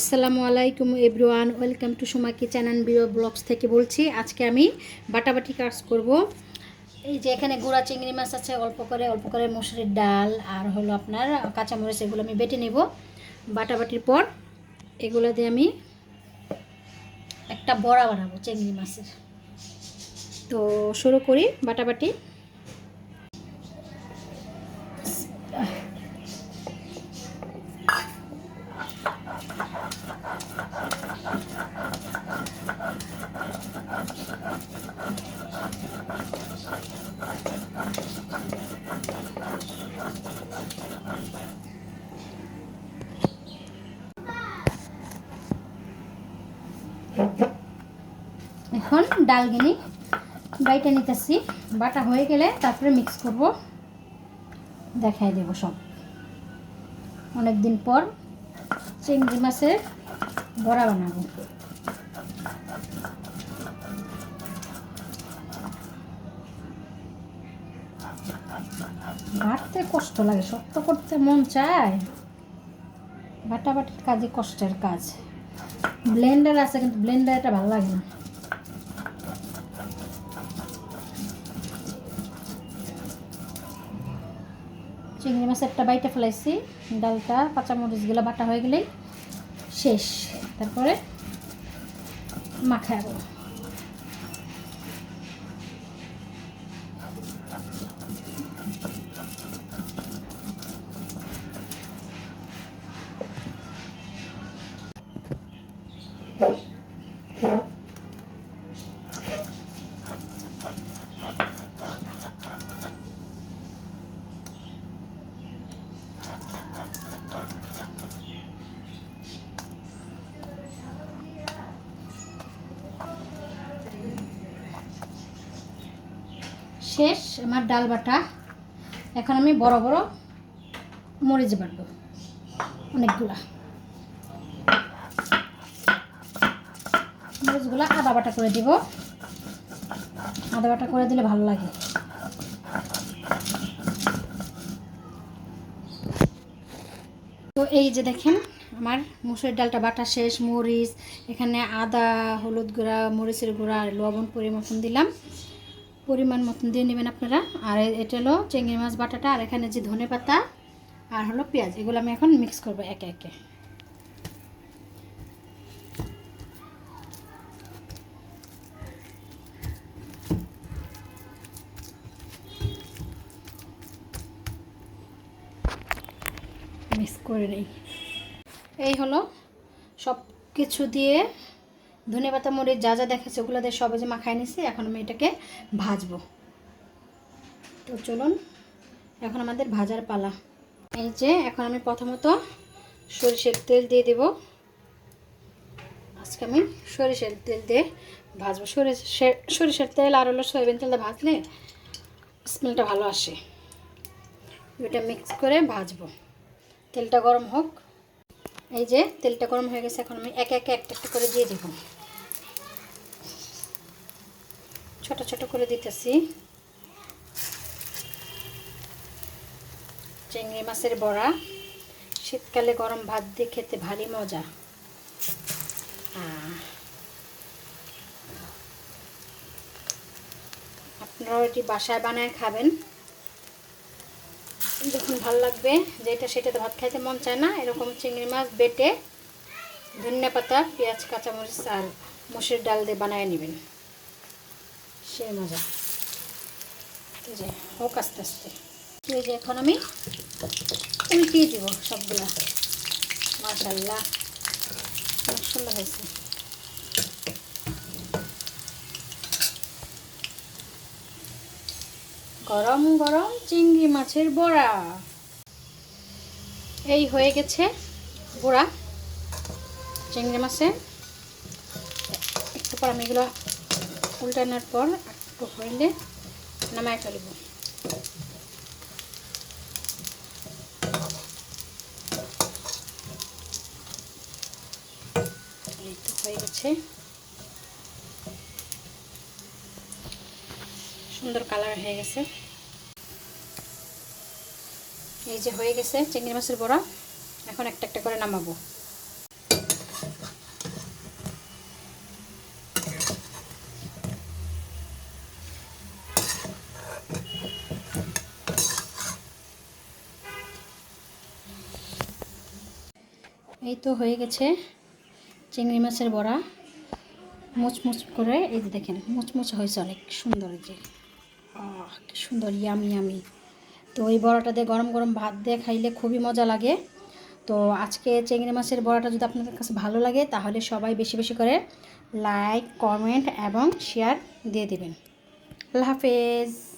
আসসালামু আলাইকুম everyone, welcome to Suma kitchen and bio blogs থেকে বলছি, আজকে আমি বাটাবাটি কাজ করব। এই যে এখানে গুঁড়া, চিংড়ি মাছ আছে, অল্প করে অল্প করে মসুরির ডাল আর হলো আপনার কাঁচামরিচ, এগুলো আমি বেটে নেব। বাটাবাটির পর এগুলো দিয়ে আমি একটা বড়া বানাবো চিংড়ি মাছের। তো শুরু করি বাটাবাটি। এখন ডালগিনি বাইটা নিতেছি। বাটা হয়ে গেলে তারপরে মিক্স করব। দেখাই দেব সব। অনেক দিন পর চিংড়ি মাছের বড়া বানাবো। বাটতে কষ্ট লাগে, শক্ত করতে মন চায়। বাটাবাটির কাজে কষ্টের কাজ। ব্লেন্ডার আছে, কিন্তু ব্লেন্ডার এটা ভালো লাগে না। চিংড়ি মাছ একটা বাইটে ফেলাইছি, ডালটা, কাঁচামরিচগুলো বাটা হয়ে গেলেই শেষ। তারপরে মাখাবো। শেষ আমার ডাল বাটা। এখন আমি বড় বড় মরিচ বাটবো। অনেকগুলা। মরিচগুলো আদা বাটা করে দিব। আদা বাটা করে দিলে ভালো লাগে। তো এই যে দেখেন, আমার মুসুরির ডালটা বাটা শেষ, মরিচ, এখানে আদা, হলুদ গুঁড়া, মরিচের গুঁড়া আর লবণ পরিমতন দিলাম। পরিমাণ মতন দিয়ে নেবেন আপনারা। আর এটা হলো চিংড়ি মাছ বাটাটা, আর এখানে যে ধনে পাতা আর হলো পেঁয়াজ, এগুলো আমি এখন মিক্স করব একে একে। মিক্স করে নিই। এই হলো সব কিছু দিয়ে ধনে পাতা মরিচ যা যা দেখাচ্ছে ওগুলো দিয়ে সবে যে মাখায় নিছি, এখন আমি এটাকে ভাজবো। তো চলুন, এখন আমাদের ভাজার পালা। এই যে এখন আমি প্রথমত সরিষের তেল দিয়ে দেব। আজকে আমি সরিষের তেল দিয়ে ভাজবো। সরিষের সরিষার তেল আর হলো সয়াবিন তেলটা ভাজলে স্মেলটা ভালো আসে। ওইটা মিক্স করে ভাজবো। তেলটা গরম হোক। এই যে তেলটা গরম হয়ে গেছে, এখন আমি একে একে একটা একটা করে দিয়ে দেব। ছোট ছোট করে দিতেছি। চিংড়ি মাছের বড়া। শীতকালে গরম ভাত দিয়ে খেতে ভারী মজা। আহ। আপনারাও এটি বাসায় বানায় খাবেন। যখন ভালো লাগবে যেটা সেটাতে ভাত খাইতে মন চায় না, এরকম চিংড়ি মাছ বেটে ধনিয়া পাতা, পেঁয়াজ, কাঁচামরিচ আর মুসুর ডাল দিয়ে বানায় নেবেন। সে মজা। যে, হোক আস্তে আস্তে। এই যে এখন আমি উল্টিয়ে দিব সবগুলা। মাশাল্লাহ অনেক সুন্দর হয়েছে। গরম গরম চিংড়ি মাছের বড়া। এই হয়ে গেছে বড়া, চিংড়ি মাছে একটু পর আমি এগুলো উল্টানোর পর একটু হইলে নামায় ফেলব। হয়ে গেছে। সুন্দর কালার হয়ে গেছে। এই যে হয়ে গেছে, চিংড়ি মাছের বড়া। এখন একটা একটা করে নামাবো। এই তো হয়ে গেছে চিংড়ি মাছের বড়া। মুচমুচ করে, এই যে দেখেন, মুচমুচ হয়েছে অনেক সুন্দর যে। সুন্দর ইয়ামি ইয়ামি তো এই বড়াটা দিয়ে গরম গরম ভাত দিয়ে খাইলে খুবই মজা লাগে। তো আজকে চেংড়ি মাছের বড়াটা যদি আপনাদের কাছে ভালো লাগে, তাহলে সবাই বেশি বেশি করে লাইক কমেন্ট এবং শেয়ার দিয়ে দেবেন। আল্লাহ হাফেজ।